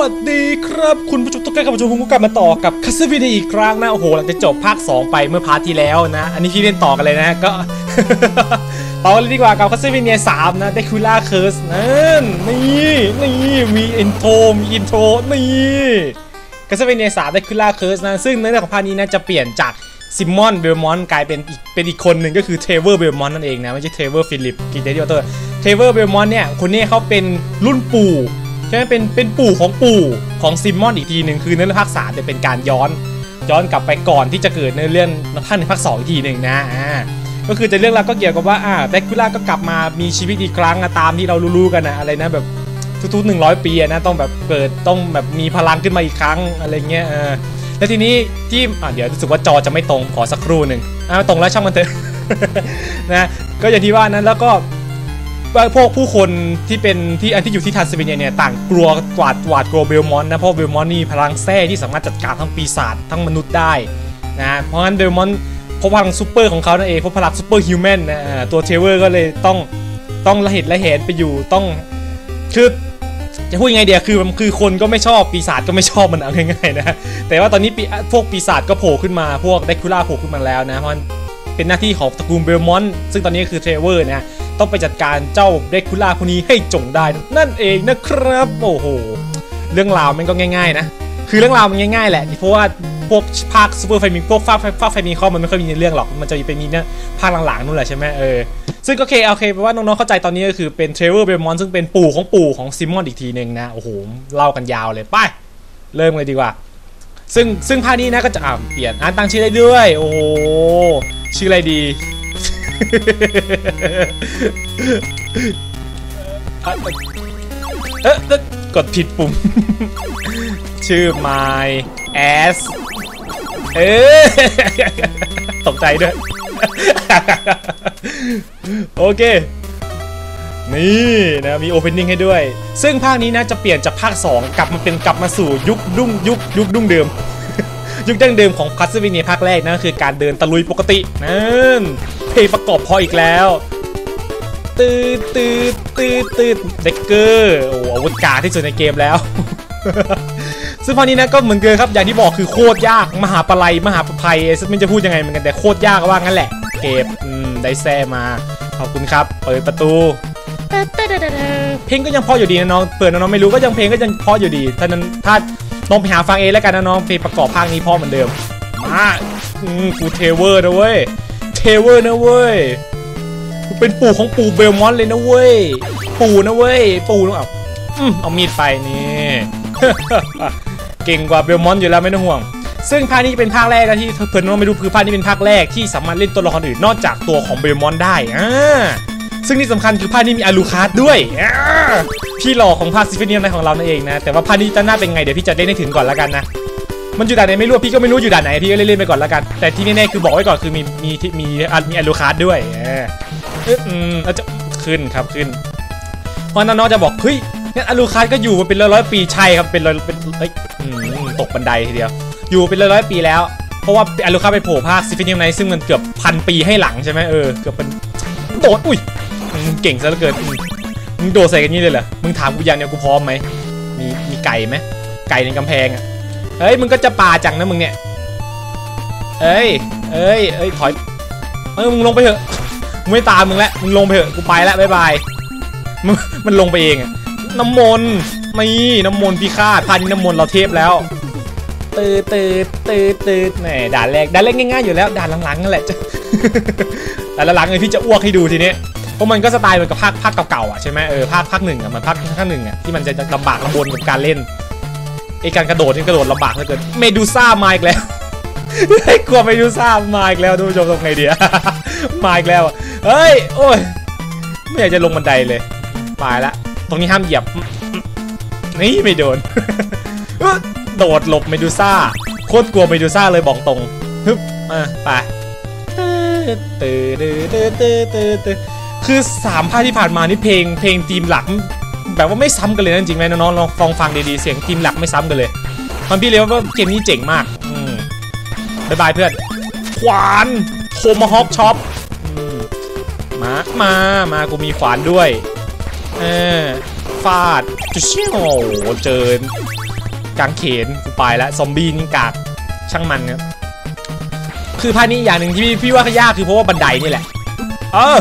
สวัสดีครับ คุณผู้ชมทุกท่านครับผู้ชมผมก็กลับมาต่อกับคัสเวีอีกครั้งนะโอ้โหหลังจากจบภาค 2 ไปเมื่อพาร์ทที่แล้วนะ อันนี้พี่เล่นต่อกันเลยนะก็ต่อกันเลยดีกว่ากับคัสเวียสามนะเดคูล่าเคิร์สนั่นนี่นี่มีอินโทรมีอินโทรนี่คัสเวียสามเดคูล่าเคิร์สนะซึ่งในเรื่องของภาคนี้นะจะเปลี่ยนจากซิมอนเบลมอนกลายเป็นอีกเป็นอีกคนหนึ่งก็คือเทเวอร์เบลมอนนั่นเองนะไม่ใช่เทเวอร์ฟิลิปกินเดดิโอเตอร์เทเวอร์เบลมอนเนี่ยคนนี้เขาเป็นรุ่นปู่ ใช่ไหมเป็นเป็นปู่ของปู่ของซิมมอนอีกทีหนึ่งคือในเรื่องภาคสามจะเป็นการย้อน ย้อนกลับไปก่อนที่จะเกิดในเรื่องภาคในภาคสองอีกทีหนึ่งนะอ่าก็คือจะเรื่องราวก็เกี่ยวกับว่าอ่าแดกคูล่าก็กลับมามีชีวิตอีกครั้งตามที่เรารู้ๆกันนะอะไรนะแบบทุกๆหนึ่งร้อยปีนะต้องแบบเกิดต้องแบบมีพลังขึ้นมาอีกครั้งอะไรเงี้ยเออแล้วทีนี้ที่อ่าเดี๋ยวรู้สึกว่าจอจะไม่ตรงขอสักครู่หนึ่งอ่าตรงแล้วช่างมันเถอะนะก็อย่างที่ว่านั้นแล้วก็ พวกผู้คนที่เป็นที่อันที่อยู่ที่ทันสเปเนียเนี่ยต่างกลัวกวาดหวาดกลัวเบลมอนต์นะเพราะเบลมอนต์นี่พลังแท้ที่สามารถจัดการทั้งปีศาจทั้งมนุษย์ได้นะเพราะฉะนั้นเบลมอนต์เพราะพลังซูเปอร์ของเขานั่นเองเพราะพลังซูเปอร์ฮิวแมนนะตัวเทเวอร์ก็เลยต้องต้องละเหตุละเหตุไปอยู่ต้องคือจะพูดยังไงเดียคือมันคือคนก็ไม่ชอบปีศาจก็ไม่ชอบมันเอาง่ายๆนะแต่ว่าตอนนี้พวกปีศาจก็โผล่ขึ้นมาพวกเดคูล่าโผล่ขึ้นมาแล้วนะเพราะเป็นหน้าที่ของตระกูลเบลมอนต์ซึ่งตอนนี้คือเทรเวอร์นะ ต้องไปจัดการเจ้าเดคูล่าคนนี้ให้จงได้นั่นเองนะครับ โอ้โห เรื่องราวมันก็ง่ายๆนะ คือเรื่องราวมันง่ายๆแหละเพราะว่าพวกภาคซูเปอร์ไฟมิงพวกภาคภาคไฟมิงคอมันไม่ค่อยมีในเรื่องหรอก มันจะมีเป็นมีเนี่ยภาคหลังๆนู่นแหละใช่ไหมเออ ซึ่งก็โอเคโอเคแปลว่าน้องๆเข้าใจตอนนี้ก็คือเป็นเทรเวอร์เบลมอนซึ่งเป็นปู่ของปู่ของซิมอนอีกทีหนึ่งนะ โอ้โห เล่ากันยาวเลย ไป เริ่มเลยดีกว่า ซึ่งซึ่งภาคนี้นะก็จะอ่าเปลี่ยนอ่านตั้งชื่อได้ด้วย โอ้โห ชื่ออะไรดี เอ๊ะกดผิดปุ่ม ชื่อ my ass เอ๊ะตกใจด้วย โอเค นี่นะมีโอเพนนิ่งให้ด้วย ซึ่งภาคนี้นะจะเปลี่ยนจากภาค 2 กลับมาเป็นกลับมาสู่ยุคดุ้งยุคยุคดุ้งเดิม ยุคดั้งเดิมของคัสเวเนียภาคแรกนะคือการเดินตะลุยปกตินั่นเพลงประกอบพออีกแล้วตืดตืดตืดตืดเด็กเกอร์โอ้อาวุธกาที่สุดในเกมแล้ว ซึ่งภาคนี้นะก็เหมือนเดิมครับอย่างที่บอกคือโคตรยากมหาปลัยมหาภัยซึ่งไม่จะพูดยังไงเหมือนกันแต่โคตรยากว่างั้นแหละ เก็บได้แซ่มาขอบคุณครับ เปิดประตูเพลงก็ยังพออยู่ดีนะน้องเปิดน้องๆไม่รู้ก็ยังเพลงก็ยังพออยู่ดีถ้านั้นถ้า ลองไปหาฟังเองแล้วกันนะน้องเพลงประกอบภาคนี้เพอเหมือนเดิม มาอืมกูเทเวอร์นะเว้ย เทเวอร์นะเว้ย กูเป็นปู่ของปู่เบลมอนเลยนะเว้ย ปู่นะเว้ย ปู่นะเอาอืมเอามีดไปนี่ เก่งกว่าเบลมอนอยู่แล้วไม่ต้องห่วง ซึ่งภาคนี้เป็นภาคแรกนะที่เพื่อนน้องไม่รู้คือภาคนี้เป็นภาคแรกที่สามารถเล่นตัวละครอื่นนอกจากตัวของเบลมอนได้อ่า ซึ่งที่สำคัญคือภาคนี้มีอาลูคาร์ดด้วยพี่หล่อของภาคซิฟเนียมในของเรานั่นเองนะ แต่ว่าภาคนี้จะหน่าเป็นไงเดี๋ยวพี่จะเล่นให้ถึงก่อนแล้วกันนะ มันอยู่ด่านไหนไม่รู้พี่ก็ไม่รู้อยู่ด่านไหนพี่ก็เล่นๆไปก่อนแล้วกัน แต่ที่แน่ๆคือบอกไว้ก่อนคือมีมีที่มีอะมีอาลูคาร์ดด้วยอืมแล้วจะขึ้นครับขึ้นเพราะน้องๆจะบอกเฮ้ยงั้นอาลูคาร์ดก็อยู่มาเป็นร้อยร้อยๆปีใช่ครับเป็นร้อยเป็นเอ้ยตกบันไดทีเดียว อยู่เป็นร้อยร้อยๆปีแล้วเพราะว่าอาลูคาร์ดไปโผล่ภาคซิฟเนียมไนซึ่งมันเกือบพันปีให้หลังใช่ไหมเออเกือบเป็นโดดอุ้ย มึงเก่งซะเหลือเกินมึงโดดใส่กันนี้เลยเหรอ มึงถามกูยังเนี่ยกูพร้อมไหม มีมีไก่ไหม ไก่ในกำแพงอะ เฮ้ยมึงก็จะป่าจังนะมึงเนี่ย เอ้ย เอ้ย เอ้ยถอย เออมึงลงไปเถอะมึงไม่ตามมึงแล้วมึงลงไปเถอะกูไปแล้วบ๊ายบายมึงมันลงไปเองอะน้ำมนต์นี่น้ำมนต์พิฆาตพันน้ำมนต์เราเทพแล้วตืดตืดตืดตืดแหมด่านแรกด่านแรกง่ายๆอยู่แล้วด่านหลังๆนั่นแหละแต่ละหลังเลยพี่จะอ้วกให้ดูทีนี้ เพราะมันก็สไตล์เหมือนกับภาคภาคเก่าๆอะใช่ไหมเออภาคภาคหนึ่งอะมันภาคภาคหนึ่งอะที่มันจะลำบากลำบนกับการเล่นไอการกระโดดนี่กระโดดลำบากเหลือเกินเมดูซ่ามาอีกแล้วไอกลัวเมดูซ่ามาอีกแล้วทุกผู้ชมทำไงดีอะมาอีกแล้วเฮ้ยโอ้ยไม่อยากจะลงบันไดเลยไปละตรงนี้ห้ามเหยียบนี่ไม่โดนโดดหลบเมดูซ่าโคตรกลัวเมดูซ่าเลยบอกตรงฮึบมาไปตืดตืดตืดตืดตืดตืด คือสามภาคที่ผ่านมานี่เพลงเพลงทีมหลัก แบบว่าไม่ซ้ำกันเลยนะจริงไหมน้องๆลองฟังฟังดีๆเสียงทีมหลักไม่ซ้ำกันเลยมันพี่เลยว่าเกมนี้เจ๋งมากอืมบายบายเพื่อนขวานโคมฮอคช็อปมามามากูมีขวานด้วยเออฟาดจุเชิโอ้เจอกางเขนกูไปแล้วซอมบี้นี่กากช่างมันครับคือภาคนี้อย่างหนึ่งที่พี่ว่ายากคือเพราะว่าบันไดนี่แหละ เออ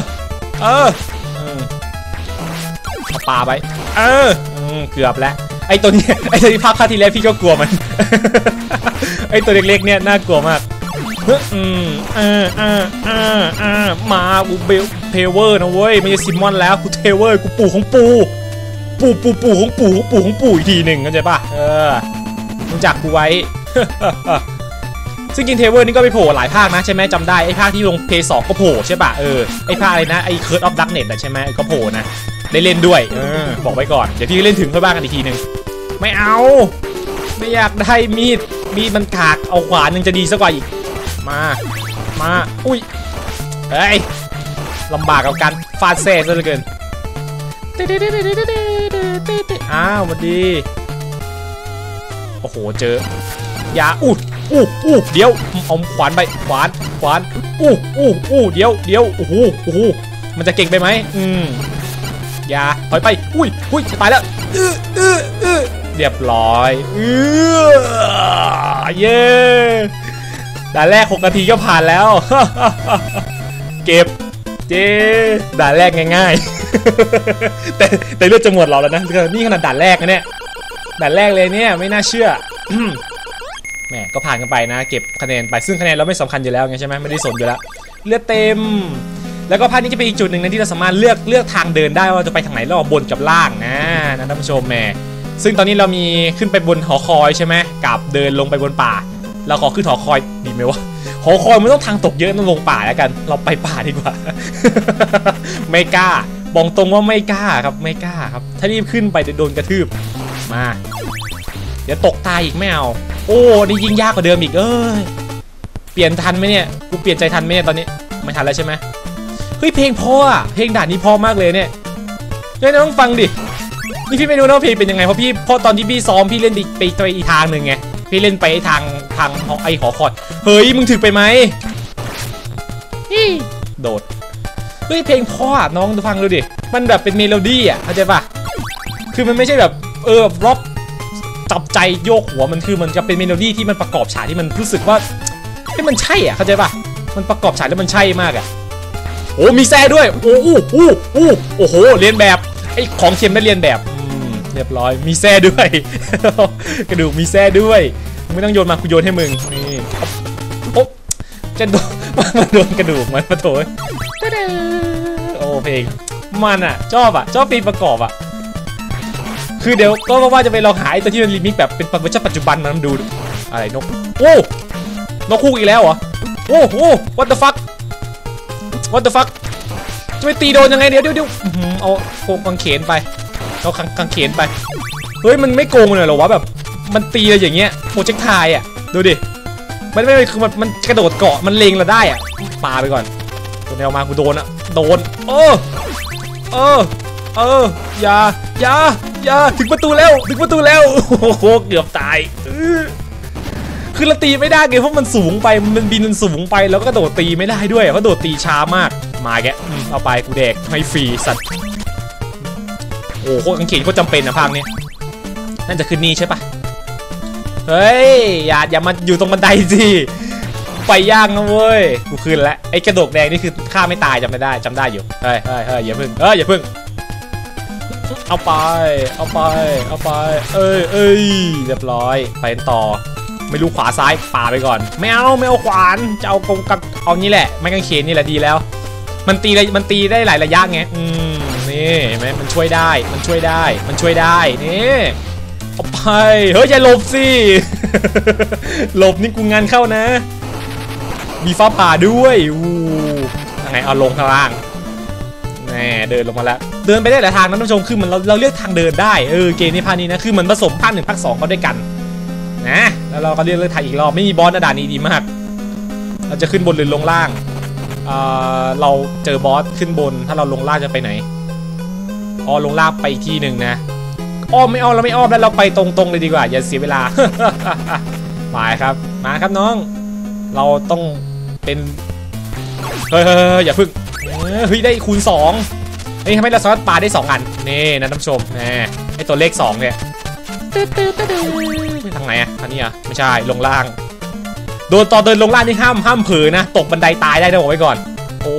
เอออืมเอาปลาไป เอออืมเกือบแล้ว ไอตัวนี้ไอตัวที่ภาคคาที่แล้วพี่ก็กลัวมัน ไอตัวเล็กๆเนี่ยน่ากลัวมากเฮ้ยอืมอ่าอ่าอ่าอ่ามากูเบลเทเวอร์นะเว้ยไม่ใช่ซิมมอนแล้วกูเทเวอร์กูปู่ของปู่ปู่ปู่ปู่ของปู่ของปู่ของปู่อีกทีหนึ่งเข้าใจปะเออรู้จักกูไว้ ซึ่งกินเทเวอร์นี่ก็ไปโผล่หลายภาคนะใช่ไหมจำได้ไอ้ภาคที่ลงเพย์สก็โผล่ใช่ปะเออไอ้ภาคอะไรนะไอ้เคิร์ดออฟดักเน็ตใช่ไหมก็โผล่นะได้เล่นด้วยออบอกไว้ก่อนเดี๋ยวพี่เล่นถึงค่อยบ้างกันอีกทีหนึ่งไม่เอา ไม่อยากได้มีดมีดมันกากเอาขวานหนึ่งจะดีสักกว่าอีกมามาอุ้ยเฮ้ยลำบากกับการฟาดเซ่ซะเหลือเกินอ้าวสวัสดี โอ้โห เจอ อย่าอู้อู้อู้เดี๋ยวเอาขวานไปขวานขวานอู้อู้อู้เดี๋ยวเดี๋ยวโอ้โหโอ้โหมันจะเก่งไปไหมอืมอย่าถอยไป อุ้ยอุ้ยจะตายแล้วอื้ออื้ออื้อเรียบร้อยเออเย้ด่านแรก6นาทีก็ผ่านแล้ว เก็บเจด่านแรกง่ายๆ แต่แต่เลือดจะหมดเราแล้วนะนี่ขนาดด่านแรกนะเนี่ยด่านแรกเลยเนี่ยไม่น่าเชื่อ แหมก็ผ่านกันไปนะ เก็บคะแนนไปซึ่งคะแนนเราไม่สำคัญอยู่แล้วไงใช่ไหมไม่ได้สนอยู่แล้วเลือดเต็ม แล้วก็ภาคนี้จะเป็นอีกจุดหนึ่งนะที่เราสามารถเลือกเลือกทางเดินได้ว่าจะไปทางไหนระหว่างบนกับล่างนะนะท่านผู้ชมแหมซึ่งตอนนี้เรามีขึ้นไปบนหอคอยใช่ไหมกับเดินลงไปบนป่า เราขอขึ้นหอคอยดีไหมวะหอคอยมันต้องทางตกเยอะต้องลงป่าแล้วกัน เราไปป่าดีกว่า ไม่กล้าบอกตรงว่าไม่กล้าครับไม่กล้าครับ ถ้ารีบขึ้นไปจะโดนกระทืบมา เดี๋ยวตกตายอีกไม่เอา โอ้นี่ยิ่งยากกว่าเดิมอีกเอ้ย เปลี่ยนทันไหมเนี่ย กูเปลี่ยนใจทันไหมเนี่ยตอนนี้ ไม่ทันแล้วใช่ไหมเฮ้ยเพลงพออะเพลงด่านนี้เพอมากเลยเนี่ยเฮ้ยต้องฟังดิ นี่พี่ไม่รู้นะว่าเพลงเป็นยังไงเพราะพี่เพราะตอนที่พี่ซ้อมพี่เล่นไปไปอีทางหนึ่งไง พี่เล่นไปทางทางไอหอคอยเฮ้ยมึงถึกไปไหมโดด เฮ้ยเพลงพออะน้องฟังดูดิ มันแบบเป็นเมโลดี้อะเข้าใจปะคือมันไม่ใช่แบบเออร็อก จับใจโยกหัวมันคือมันจะเป็นเมโลดี้ที่มันประกอบฉากที่มันรู้สึกว่าที่มันใช่อะเข้าใจปะมันประกอบฉากแล้วมันใช่มากอะโอ้มีแซ่ด้วยโอ้อู้อู้อู้โอ้โหเรียนแบบไอ้ของเค็มได้เรียนแบบเรียบร้อยมีแซ่ด้วย กระดูกมีแซ่ด้วยไม่ต้องโยนมากูโยนให้มึงนี่โอ๊บจะโดนมันโดนกระดูกมันมาโถยโอ้เพลงมันอะชอบอะชอบเพลงประกอบอะ คือเดี๋ยวก็ว่าจะไปลองหาไอ้ตัวที่มันรีมิกแบบเป็นเวอร์ชันปัจจุบันมันดู อะไรนก โอ้ นกคู่อีกแล้วเหรอ โอ้โห what the fuck what the fuck จะไปตีโดนยังไงเดี๋ยวเดี๋ยวเอาโกงกังเขนไป เอากังกังเขนไป เฮ้ยมันไม่โกงเลยเหรอวะแบบ มันตีอะไรอย่างเงี้ยโปรเจกต์ไทยอะ ดูดิ มันไม่คือมันมันกระโดดเกาะมันเลงเราได้อะปาไปก่อนตัวแนวมากูโดนอะ โดนเออเออ เออ อย่า อย่า ยาถึงประตูแล้วถึงประตูแล้วโอ้โหเกือบตายคือเราตีไม่ได้ไงเพราะมันสูงไปมันบินมันสูงไปแล้วก็โดดตีไม่ได้ด้วยเพราะโดดตีช้ามากมาแกเอาไปกูแดกให้ฟรีสัตว์โอ้โหกังเขนก็จำเป็นนะภาคนี้น่าจะขึ้นนี่ใช่ปะเฮ้ยอย่าอย่ามาอยู่ตรงบันไดสิไปยากนะเว้ยกูขึ้นแล้วไอ้กระโดกแดงนี่คือฆ่าไม่ตายจำไม่ได้จำได้อยู่เฮ้ยเฮ้ยเฮ้ยอย่าพึ่งเฮ้ยอย่าพึ่ง เอาไป เอาไป เอาไป เอ้ยเอ้ยเรียบร้อย ไปต่อ ไม่รู้ขวาซ้ายป่าไปก่อน ไม่เอาไม่เอาขวานจะเอากงกับเอานี่แหละ ไม่กังเขนนี่แหละดีแล้ว มันตีมันตีได้หลายระยะไง อืม นี่เห็นไหมมันช่วยได้ มันช่วยได้ มันช่วยได้ นี่เอาไป เฮ้ยอย่าหลบสิ หลบนี่กูงานเข้านะ มีฟ้าผ่าด้วย อู้ยังไงเอาลงข้างล่าง แน่เดินลงมาแล้ว เดินไปได้หลายทางนะท่านผู้ชมคือมันเราเราเลือกทางเดินได้เออเกมนี้ภาคนี้นะคือมือนผสมภาคหนึ่งภาคสองเข้าด้วยกันนะแล้วเราก็เลือกเลือกทางอีกรอบไม่มีบอสนะด่านนี้ดีมาก เราจะขึ้นบนหรือลงล่างเอ่อเราเจอบอสขึ้นบนถ้าเราลงล่างจะไปไหนอ๋อลงล่างไปอีกที่หนึ่งนะอ้อมไม่อ้อมเราไม่อ้อมแล้วเราไปตรงๆเลยดีกว่า อย่าเสียเวลามาครับมาครับน้อง เราต้องเป็นเฮ้ยเฮ้ยเฮ้ยอย่าพึ่งเฮ้ยได้คูณ2 นี่ทำให้เราสามารถปาได้ 2 อัน นี่นะท่านผู้ชมแหมไอตัวเลข 2 เนี่ยไปทางไหนอะอันนี้อะไม่ใช่ลงล่าง โดนตอนเดินลงล่างนี่ห้ามห้ามเผลอนะ ตกบันไดตายได้นะบอกไว้ก่อน โอ้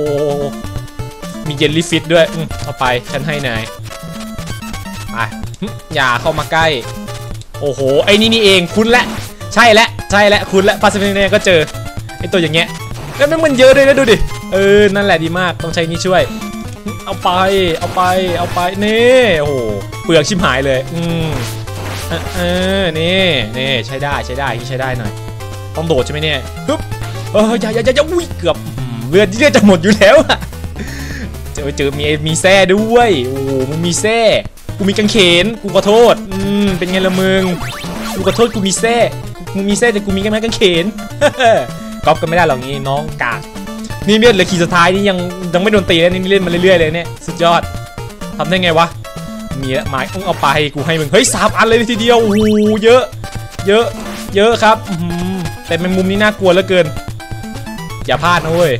มีเยลลี่ฟิตด้วยอืมเอาไปฉันให้นายไปอย่าเข้ามาใกล้ โอ้โห ไอ้นี่นี่เองคุณและ ใช่และ ใช่และคุณและปาซิฟิกเนี่ยก็เจอไอตัวอย่างเงี้ยแล้วแม่งมันเยอะเลยนะดูดิ เออ นั่นแหละดีมาก ต้องใช้นี่ช่วย เอาไป เอาไป เอาไป นี่ โอ้โห เปลือกชิมหายเลย อืมเออเอนี่นี่ใช้ได้ใช้ได้ที่ใช้ได้หน่อย ต้องโดดใช่ไหมเนี่ยฮึบเอออย่าอย่าอย่ายอุ้ย เกือบเลือดเลือดจะหมดอยู่แล้วอะเจอเจอมีมีแส้ด้วย โอ้โหมึงมีแส้กูมีกางเขน กูขอโทษ อืม เป็นไงละมึง กูขอโทษกูมีแส้มึงมีแส้แต่กูมีกันไหมกางเขนก๊อปกันไม่ได้หรอกงี้น้องกาก นี่เลือดเหลือขีดสุดท้ายนี่ยังยังไม่โดนตีแล้วนี่เล่นมาเรื่อยๆเลยเนี่ยสุดยอดทำได้ไงวะมีละไม้ต้องเอาไปกูให้มึงเฮ้ยสามอันเลยทีเดียวโอ้โหเยอะ เยอะ เยอะครับแต่แมงมุมนี่น่ากลัวเหลือเกิน อย่าพลาดนะเว้ย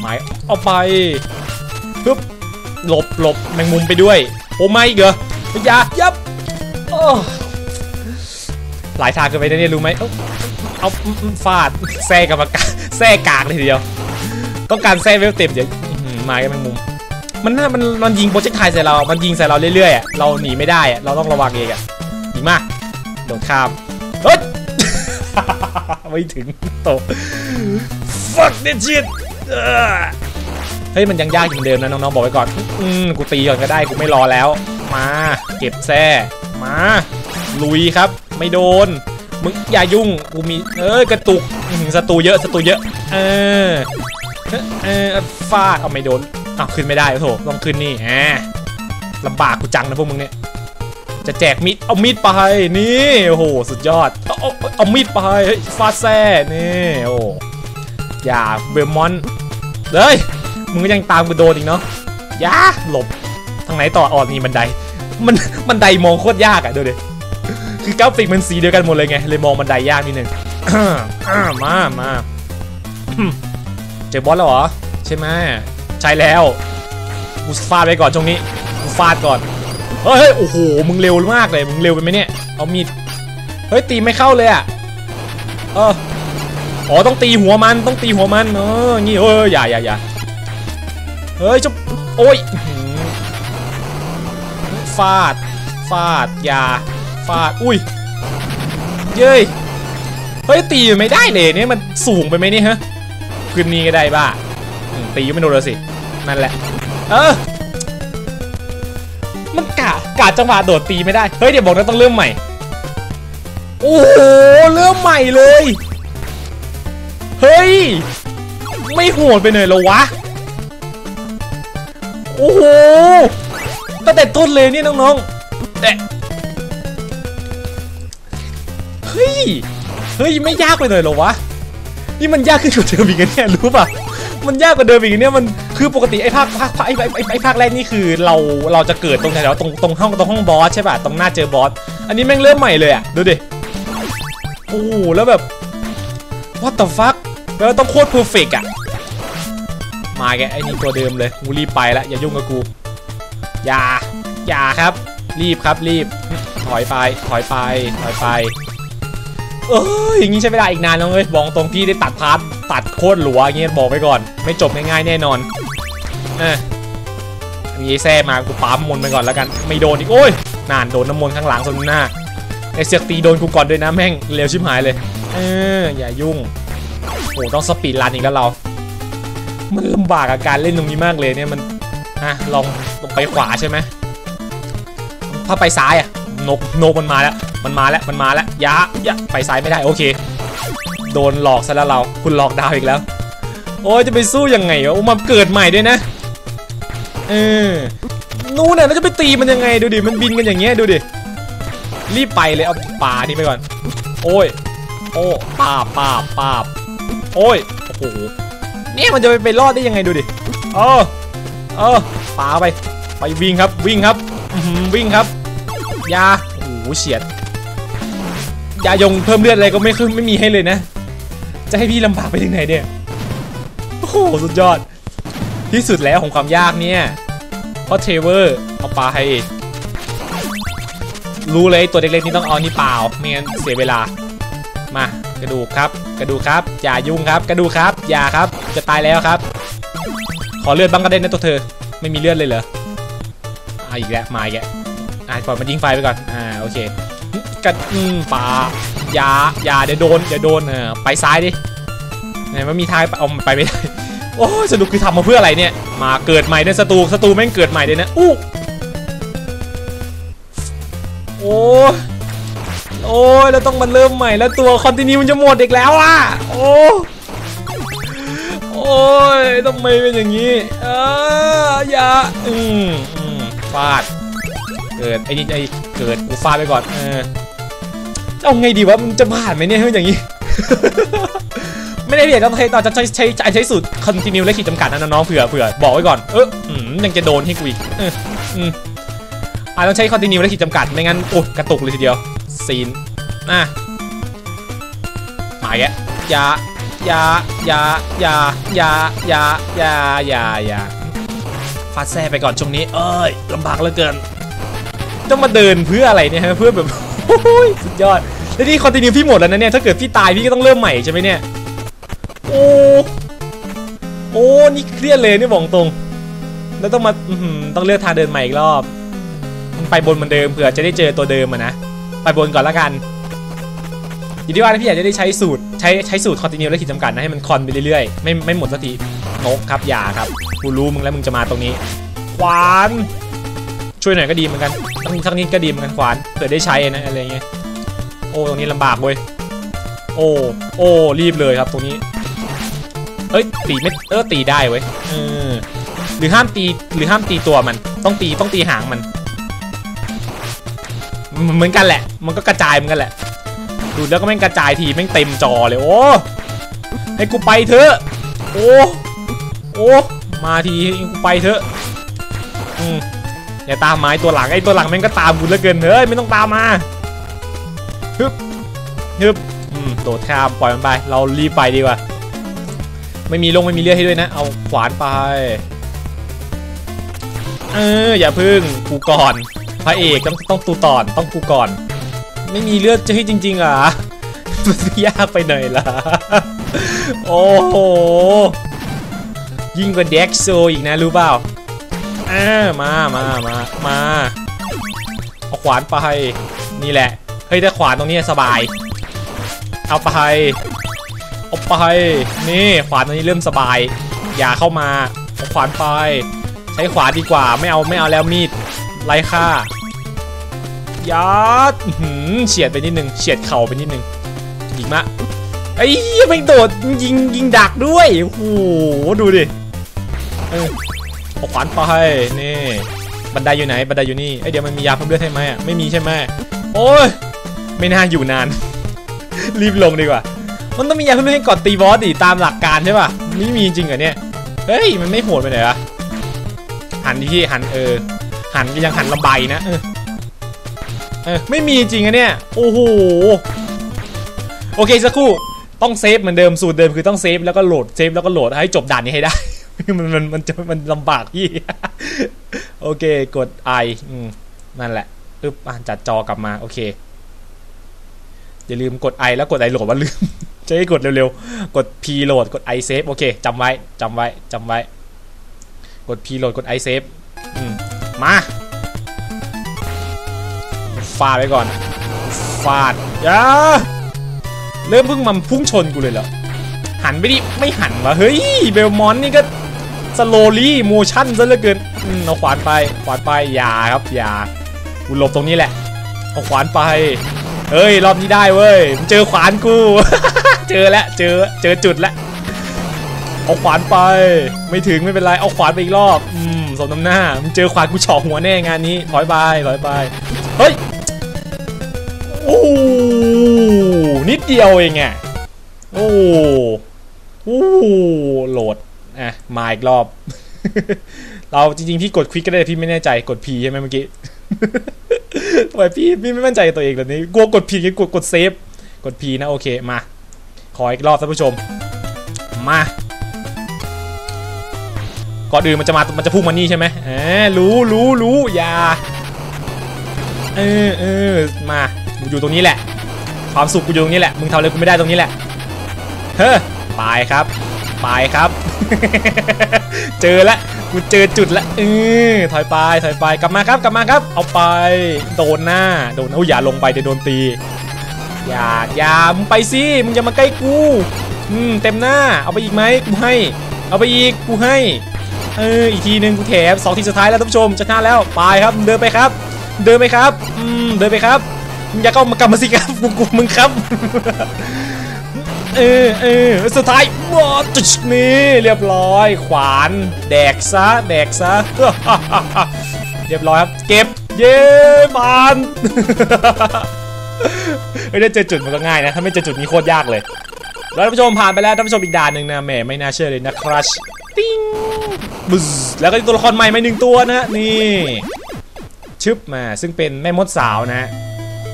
ไม้เอาไปปึ๊บหลบหลบแมงมุมไปด้วยโอ้ไม่อีกเหรออย่ายับโอ้หลายทางเกินไปนะเนี่ยรู้ไหมเอาฟาดแซ่กับปากแซ่กากเลยทีเดียว ต้องการแซ่เวลเต็มเดี๋ยวม้กับแมงมุม มันน่ามันมันยิงโปรเจกต์ไทยใส่เรา มันยิงใส่เราเรื่อยๆอะเราหนีไม่ได้อะเราต้องระวังเองอะดีมากโดดข้ามเฮ้ยไม่ถึงโต fuck that shit เฮ้ยมันยังยากอยู่เหมือนเดิมนะน้องๆบอกไว้ก่อน อืมกูตีก่อนก็ได้กูไม่รอแล้ว มา เก็บแซ่มา ลุยครับ ไม่โดน มึงอย่ายุ่งกูมี เอ้ยกระตุกศัตรูเยอะศัตรูเยอะ เออ เออฟาดเอาไม่โดนอ้าวขึ้นไม่ได้โอ้โถต้องขึ้นนี่แหมลำบากกูจังนะพวกมึงเนี่ยจะแจกมีดเอามีดไปนี่โอ้โหสุดยอดเอาเอาเอามีดไปฟาดแซ่นี่โอ้อย่าเบลมอนเลยมึงก็ยังตามกูโดนอีกเนาะอย่าหลบทางไหนต่อออดนี่บันได มันบันไดมองโคตรยากอะดูดิคือกราฟิกมันสีเดียวกันหมดเลยไงเลยมองบันไดยากนิดนึงมามา เจอบอสแล้วเหรอ ใช่ไหมใช่แล้วกูฟาดไปก่อนช่วงนี้กูฟาดก่อนเฮ้ยโอ้โหมึงเร็วมากเลยมึงเร็วไปไหมเนี่ยเอามีดเฮ้ยตีไม่เข้าเลยอะเอออ๋อต้องตีหัวมันต้องตีหัวมันเอองี้เอออย่าอย่าอย่าเฮ้ยจะโอ้ยฟาดฟาดอย่าฟาดอุ้ยเย้ยเฮ้ยตีไม่ได้เลยเนี่ยมันสูงไปไหมเนี่ยฮะ ขึ้นนี่ก็ได้บ้าตีก็ไม่โดนเลยสิ นั่นแหละ เออ มันกะกะจังหวะโดดตีไม่ได้ เฮ้ยเดี๋ยวบอกนะต้องเริ่มใหม่ โอ้โหเริ่มใหม่เลย เฮ้ย ไม่โหดไปหน่อยหรอวะ โอ้โหตั้งแต่ต้นเลยเนี่ยน้องๆ แต่เฮ้ย เฮ้ย ไม่ยากไปหน่อยหรอวะ นี่มันยากขึ้นกว่าเดิมอีกนะเนี่ยรู้ป่ะมันยากกว่าเดิมอีกเนี่ยมันคือปกติไอ้ภาคภาคไอ้ไอ้ไอ้ไอ้ภาคแรกนี่คือเราเราจะเกิดตรงแถวๆตรงตรงห้องตรงห้องบอสใช่ป่ะตรงหน้าเจอบอสอันนี้แม่งเริ่มใหม่เลยอะดูดิโอ้แล้วแบบ what the fuck แล้วต้องโคตรเพอร์เฟกอะมาแกไอ้นี่ตัวเดิมเลยกูรีบไปละอย่ายุ่งกับกูอย่าอย่าครับ รีบครับรีบ ถอยไปถอยไปถอยไป เอ้ยอย่างนี้ใช้เวลาอีกนานแล้วเว้ยบอกตรงพี่ได้ตัดพาร์ทตัดโคตรหลัวอย่างเงี้ยบอกไปก่อน ไม่จบง่ายๆแน่นอนเออมีไอ้แซ่มากูปั๊มมนไปก่อนแล้วกัน ไม่โดนอีกโอ้ยนานโดนน้ำมนข้างหลังส่วนหน้าไอเสือกตีโดนกูก่อนด้วยนะแม่งเร็วชิบหายเลย เอออย่ายุ่งโอ้ต้องสปีดรันอีกแล้วเรา มันลำบากกับการเล่นตรงนี้มากเลยเนี่ยมันฮะลองลงไปขวาใช่ไหมถ้าไปซ้ายอะ นกนกมันมาแล้ว มันมาแล้วมันมาแล้วยาอยาไปซ้ายไม่ได้โอเค โดนหลอกซะแล้วเรา คุณหลอกดาวอีกแล้ว โอ้ยจะไปสู้ยังไงวะโอ้มาเกิดใหม่ด้วยนะเออนู่นน่ะแล้วจะไปตีมันยังไงดูดิมันบินกันอย่างเงี้ยดูดิรีบไปเลยเอาป่านี่ไปก่อน โอ้ย โอ้ป่าบปาบปาโอ้ยโอ้โหเนี่ยมันจะไปไปรอดได้ยังไงดูดิเออเออป่าไปไปวิ่งครับวิ่งครับวิ่งครับ ยาโอ้โหเฉียด ยายงเพิ่มเลือดอะไรก็ไม่ขึ้นไม่มีให้เลยนะ จะให้พี่ลำบากไปถึงไหนเนี่ยโอ้โหสุดยอด ที่สุดแล้วของความยากเนี่ยเพราะเทเวอร์เอาปลาให้รู้เลยตัวเล็กๆนี่ต้องเอานี่เปล่าไม่งั้นเสียเวลา มากระดูกครับ กระดูกครับ อย่ายุ่งครับ กระดูกครับ อย่าครับ จะตายแล้วครับ ขอเลือดบ้างก็ได้นะตัวเธอ ไม่มีเลือดเลยเหรออะอีกแล้วมาอีกแล้ว อะปล่อยมันยิงไฟไปก่อน อ่าโอเคกัดอืมปลายายาเดี๋ยวโดนเดี๋ยวโดนเออไปซ้ายดิเนี่ยมันมีทางไปเอามันไปไม่ได้โอ้ยสรุปคือทำมาเพื่ออะไรเนี่ย มาเกิดใหม่ในศัตรูศัตรูแม่งเกิดใหม่เลยนะอู้โอ้ยโอ้ยเราต้องมาเริ่มใหม่แล้วตัวคอนติเนียมันจะหมดอีกแล้วอะโอ้โอ้ยทำไมเป็นอย่างนี้เอออย่าอืมอืมฟาด เกิดไอ้นี่ไอ้เกิดกูฟาดไปก่อนเออเอาไงดีวะมันจะผ่านไหมเนี่ยเฮ้ยอย่างนี้ ไม่ได้เรียกต้องใช้ต่อจะใช้ใช้ใช้ใช้สูตรคอนติเนียและขีดจำกัดนะน้องเผื่อเผื่อบอกไว้ก่อนเอออยังจะโดนให้กูอีกเอออืมอ่าต้องใช้คอนติเนียและขีดจำกัดไม่งั้นโอ้กระตุกเลยทีเดียวซีนอะมาแกยายายายายายายายายาฟาดแซ่ไปก่อนช่วงนี้ เอ้ยลำบากเหลือเกิน ต้องมาเดินเพื่ออะไรเนี่ยฮะเพื่อแบบสุดยอดแล้วนี่คอนติเนียพี่หมดแล้วนะเนี่ยถ้าเกิดพี่ตายพี่ก็ต้องเริ่มใหม่ใช่ไหมเนี่ยโอ้โอ้นี่เครียดเลยนี่บอกตรง แล้วต้องมาต้องเลือกทางเดินใหม่อีกรอบมันไปบนเหมือนเดิมเผื่อจะได้เจอตัวเดิมอะนะไปบนก่อนละกันอยู่ที่ว่าพี่อยากจะได้ใช้สูตรใช้ใช้สูตรคอนติเนียและขีดจำกัดนะให้มันคอนไปเรื่อยๆไม่ไม่หมดสักทีนกครับอย่าครับกูรู้มึงแล้วมึงจะมาตรงนี้ขวาน ช่วยหน่อยก็ดีเหมือนกันทั้งทั้งนี้ก็ดีเหมือนกันขวานเผื่อได้ใช้นะอะไรเงี้ยโอ้ตรงนี้ลำบากเว้ยโอ้โอ้รีบเลยครับตรงนี้เอ้ยตีไม่เออตีได้เว้ยเออหรือห้ามตีหรือห้ามตีตัวมัน ต้องตีต้องตีหางมัน เหมือนกันแหละ มันก็กระจายเหมือนกันแหละดูแล้วก็แม่งกระจายทีแม่งเต็มจอเลยโอ้ให้กูไปเถอะโอ้โอ้มาทีให้กูไปเถอะอืม อย่าตามไม้ตัวหลังไอ้ตัวหลังแม่งก็ตามกูเหลือเกินเฮ้ยไม่ต้องตามมาฮึบฮึบอืมโดดข้ามปล่อยมันไป เรารีบไปดีกว่าไม่มีลงไม่มีเลือดให้ด้วยนะ เอาขวานไป เอออย่าพึ่งกูก่อนพระเอกต้องต้องตูต่อนต้องกูก่อน ไม่มีเลือดจะให้จริงๆเหรอะมันยากไปหน่อยล่ะโอ้โหยิ่งกว่าเด็กโซอีกนะรู้เปล่า เอ่ามามามามาเอาขวานไปนี่แหละเฮ้ยถ้าขวานตรงนี้สบาย เอาไปเอาไปนี่ขวานตรงนี้เริ่มสบาย อย่าเข้ามาเอาขวานไป ใช้ขวานดีกว่าไม่เอาไม่เอาแล้วมีดไร้ค่ายัดอื้อหือเฉียดไปนิดนึงเฉียดเข่าไปนิดนึงอีกมะไอ้เหี้ยแม่โดดยิงยิงดักด้วยโอ้โหดูดิเออ เอาขวานไปนี่บันไดอยู่ไหนบันไดอยู่นี่ไอยเดี๋ยวมันมียาเพิ่มเลือดให้ไหมอะไม่มีใช่ไหมโอ้ยไม่น่าอยู่นาน รีบลงดีกว่า มันต้องมียาเพิ่มเลือดให้ก่อนตีบอสดิตามหลักการใช่ป่ะไม่มีจริงเหรอเนี่ยเฮ้ยมันไม่โหดไปไหนวะหันดิพี่หันเออหันก็ยังหันลำใบนะเออเออไม่มีจริงอะเนี่ยโอ้โหโอเคสักครู่ต้องเซฟเหมือนเดิมสูตรเดิมคือต้องเซฟแล้วก็โหลดเซฟแล้วก็โหลดให้จบด่านนี้ให้ได้ มันมันมันจะมันลำบากพี่ โอเค กด I อืมนั่นแหละปึ๊บจัดจอกลับมา โอเค อย่าลืมกด I แล้วกด I โหลดว่าลืม จะให้กดเร็วๆ กด P โหลด กด I save โอเคจำไว้จำไว้จำไว้ กด P โหลด กด I save อืมมาฟาดไปก่อน ฟาดยาเริ่มเพิ่งมาพุ่งชนกูเลยเหรอ หันไปดิ ไม่หันวะ เฮ้ย เบลมอนนี่ก็ สโลลี่โมชั่นซะเหลือเกินอืมเอาขวานไปขวานไปอย่าครับอย่ากูหลบตรงนี้แหละเอาขวานไปเฮ้ยรอบนี้ได้เว้ยเจอขวานกู เจอแล้วเจอเจอจุดแล้วเอาขวานไป ไม่ถึงไม่เป็นไรเอาขวานไปอีกรอบอืมสมน้ำหน้ามึงเจอขวานกูเฉาะหัวแน่งานนี้ถอยไปถอยไปเฮ้ยโอ้นิดเดียวเองอะโอ้โอ้โหลด อะมาอีกรอบ เราจริงๆพี่กดควิกก็ได้พี่ไม่แน่ใจกด P ใช่ไหมเมื่อกี้ทำไมพี่พี่ไม่มั่นใจตัวเองแบบนี้กลัวกด P กกดกดเซฟกด P นะโอเคมา ขออีกรอบท่านผู้ชม มาก่อนอื่นมันจะมา มันจะพุ่งมานี่ใช่ไหมเออรู้รู้รู้อย่า เออเออมาอยู่ตรงนี้แหละ ความสุขกูอยู่ตรงนี้แหละ มึงทำอะไรกูไม่ได้ตรงนี้แหละ เฮ้อไปครับ ไปครับ เจอแล้วกูเจอจุดแล้วเออถอยไปถอยไปกลับมาครับกลับมาครับ เอาไปโดนหน้าโดนเอาอย่าลงไปเดี๋ยวโดนตี อย่าอย่ามึงไปสิมึงอย่ามาใกล้กูอืมเต็มหน้าเอาไปอีกไหมกูให้ เอาไปอีกกูให้เอออีกทีหนึ่งกูแถมสองทีสุดท้ายแล้วท่านผู้ชมจะชนะแล้วไปครับเดินไปครับ เดินไปครับอืมเดินไปครับมึงอย่าเข้ามากลับมาสิครับกูกูมึงครับ เออเออสุดท้ายว้าจุดนี่เรียบร้อย ขวาน แดกซะ แดกซะ เรียบร้อยครับ เก็บ เย้บานไม่ได้เจอจุดมันก็ง่ายนะ ถ้าไม่เจอจุดนี้โคตรยากเลย แล้วท่านผู้ชมผ่านไปแล้วท่านผู้ชมอีกด่านหนึ่งนะแหมไม่น่าเชื่อเลยนะครัชติ้งบึ้แล้วก็ตัวละครใหม่มาหนึ่งตัวนะนี่ชึบมาซึ่งเป็นแม่มดสาวนะ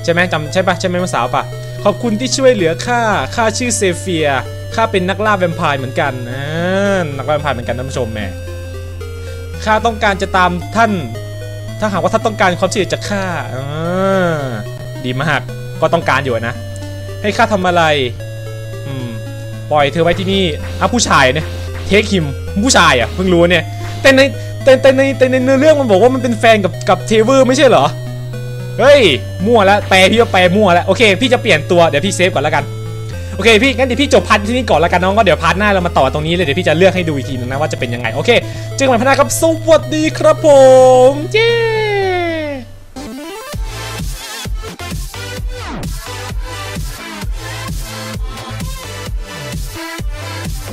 ใช่ไหมจำใช่ปะใช่แม่มดสาวปะ ขอบคุณที่ช่วยเหลือข้าข้าชื่อเซเฟียข้าเป็นนักล่าแวมไพร์เหมือนกันนะนักล่าแวมไพร์เหมือนกันท่านผู้ชมแหมข้าต้องการจะตามท่าน ถ้าหากว่าท่านต้องการความช่วยเหลือจากข้าอ่าดีมากก็ต้องการอยู่นะ ให้ข้าทำอะไรอืมปล่อยเธอไว้ที่นี่อะผู้ชายเนี่ยเทคฮิมผู้ชายอะเพิ่งรู้เนี่ยแต่ในแต่แต่ในแต่ในเนื้อเรื่องมันบอกว่ามันเป็นแฟนกับกับเทเวอร์ไม่ใช่เหรอ เฮ้ย มั่วแล้วแปลพี่ว่าแปลมั่วแล้วโอเค พี่จะเปลี่ยนตัวเดี๋ยวพี่เซฟก่อนแล้วกันโอเคพี่งั้นเดี๋ยวพี่จบพาร์ทที่นี่ก่อนแล้วกันน้องก็เดี๋ยวพาร์ทหน้าเรามาต่อตรงนี้เลยเดี๋ยวพี่จะเลือกให้ดูอีกทีนึงนะว่าจะเป็นยังไงโอเคเจอกันใหม่พาร์ทหน้าครับสวัสดีครับผมเจ้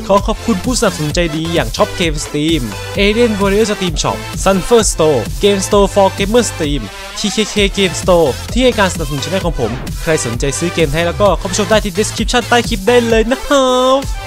ขอขอบคุณผู้สนับสนุนใจดีอย่างช็อปเกมสตรีม Alien Warrior Steam Shop Sunfer Store Game Store for Gamer Steam TKK Game Store ที่ให้การสนับสนุนช่องของผม ใครสนใจซื้อเกมไทยแล้วก็เข้าไปชมได้ที่ description ใต้คลิปได้เลยนะครับ